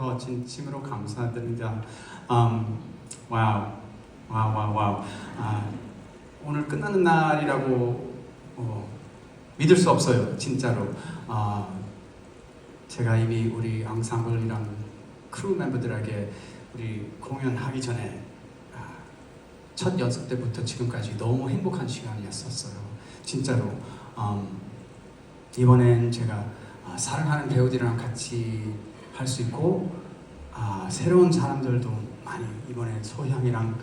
주셔서 진심으로 감사드립니다. 음, 와우, 와우, 와우, 와우. 아, 오늘 끝나는 날이라고 어, 믿을 수 없어요, 진짜로. 아, 제가 이미 우리 앙상블이랑 크루 멤버들에게 우리 공연하기 전에 아, 첫 연습 때부터 지금까지 너무 행복한 시간이었었어요. 진짜로. 음, 이번엔 제가 아, 사랑하는 배우들이랑 같이 할 수 있고 아, 새로운 사람들도 많이 이번에 소향이랑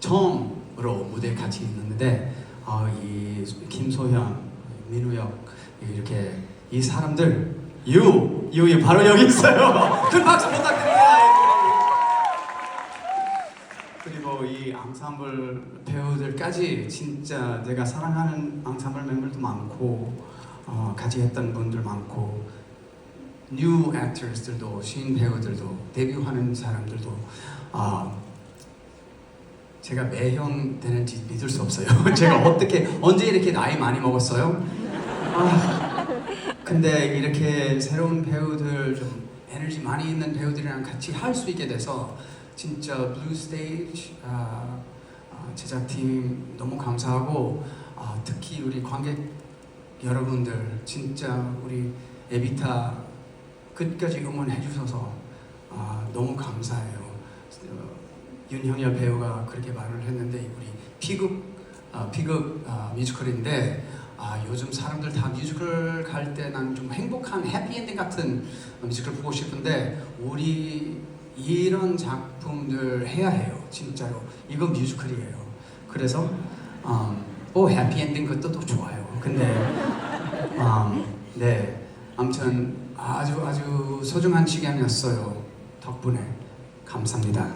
처음으로 무대 같이 있는데 아, 이 김소향, 민우역 이렇게 이 사람들 유 유이 바로 여기 있어요. 큰 박수 부탁드립니다. 그리고 이 앙상블 배우들까지 진짜 내가 사랑하는 앙상블 멤버들도 많고 어, 같이 했던 분들 많고 뉴 액터스들도 신인 배우들도 데뷔하는 사람들도 아 제가 매형 되는지 믿을 수 없어요. 제가 어떻게 언제 이렇게 나이 많이 먹었어요? 아, 근데 이렇게 새로운 배우들 좀 에너지 많이 있는 배우들이랑 같이 할 수 있게 돼서 진짜 블루 스테이지 아, 아, 제작팀 너무 감사하고 아, 특히 우리 관객 여러분들 진짜 우리 에비타 끝까지 응원해 주셔서 아, 너무 감사해요. 어, 윤형열 배우가 그렇게 말을 했는데 우리 피극 아, 피극 아, 뮤지컬인데 아, 요즘 사람들 다 뮤지컬 갈 때 난 좀 행복한 해피엔딩 같은 뮤지컬 보고 싶은데 우리 이런 작품들 해야 해요. 진짜로. 이건 뮤지컬이에요. 그래서 음, 오 해피엔딩 그것도 또 좋아요. 근데 음, 네 아무튼 아주 아주 소중한 시간이었어요 덕분에 감사합니다.